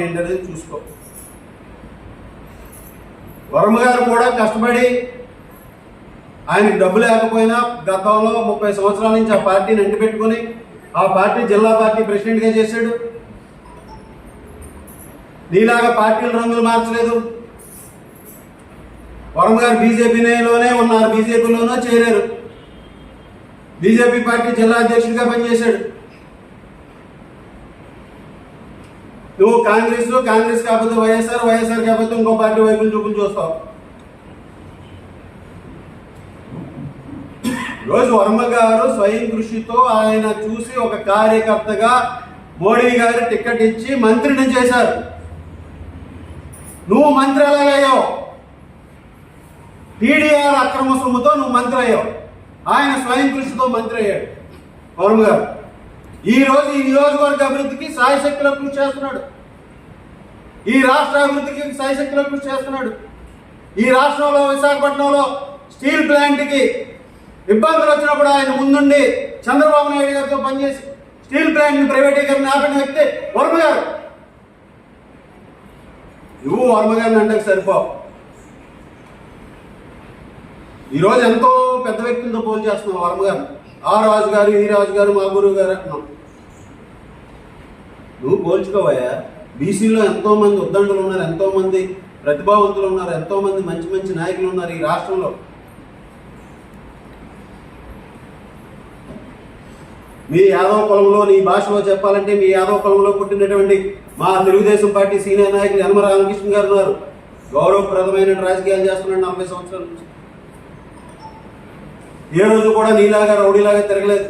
ఏంటనేది చూసుకో. వరమ గారు కూడా కష్టపడి ఆయనకి డబ్బు లేకపోయినా గతంలో ముప్పై సంవత్సరాల నుంచి ఆ పార్టీని అంటిపెట్టుకుని ఆ పార్టీ జిల్లా పార్టీ ప్రెసిడెంట్గా చేశాడు. నీలాగా పార్టీల రంగులు మార్చలేదు. వరం గారు బీజేపీలోనే ఉన్నారు బీజేపీలోనూ చేరారు. బీజేపీ పార్టీ జిల్లా అధ్యక్షుడిగా పనిచేశాడు. నువ్వు కాంగ్రెస్ కాంగ్రెస్ కాకపోతే వైఎస్ఆర్ వైఎస్ఆర్ కాకపోతే ఇంకో పార్టీ వైపులు చూపులు చూస్తావు. రోజు వర్మ గారు స్వయం కృషితో ఆయన చూసి ఒక కార్యకర్తగా మోడీ గారు టికెట్ ఇచ్చి మంత్రిని చేశారు. నువ్వు మంత్రి ఎలాగయ్యావు టీడీఆర్ అక్రమ సొమ్ముతో నువ్వు మంత్రి అయ్యావు. ఆయన స్వయం కృషితో మంత్రి అయ్యాడు. వర్మ గారు. ఈ రోజు ఈ నియోజకవర్గ అభివృద్ధికి సాయశక్తిలో కృషి చేస్తున్నాడు. ఈ రాష్ట్ర అభివృద్ధికి సాయశక్తిలో కృషి చేస్తున్నాడు. ఈ రాష్ట్రంలో విశాఖపట్నంలో స్టీల్ ప్లాంట్కి ఇబ్బందులు వచ్చినప్పుడు ఆయన ముందుండి చంద్రబాబు నాయుడు గారితో పనిచేసి స్టీల్ ప్లాంట్ని ప్రైవేటీకరణ ఆపిన వ్యక్తి వర్మ గారు. నువ్వు వర్మ గారిని అంటే సరిపోవు. ఈరోజు ఎంతో పెద్ద వ్యక్తులతో పోల్ చేస్తున్నావు వర్మ ఆ రాజు గారు ఈ రాజుగారు మా గురువు గారు అంటున్నాం నువ్వు పోల్చుకోవయ్యా బీసీలో ఎంతో మంది ఉద్దండులు ఉన్నారు ఎంతో మంది ప్రతిభావంతులు ఉన్నారు ఎంతో మంది మంచి మంచి నాయకులు ఉన్నారు ఈ రాష్ట్రంలో. మీ యాదవ కులంలో నీ భాషలో చెప్పాలంటే మీ యాదవ కులంలో పుట్టినటువంటి మా తెలుగుదేశం పార్టీ సీనియర్ నాయకులు యనమ రామకృష్ణ గారు ఉన్నారు. గౌరవప్రదమైన రాజకీయాలు చేస్తున్నాడు నలభై సంవత్సరాల నుంచి. ఏ రోజు కూడా నీలాగా రౌడీలాగా తిరగలేదు.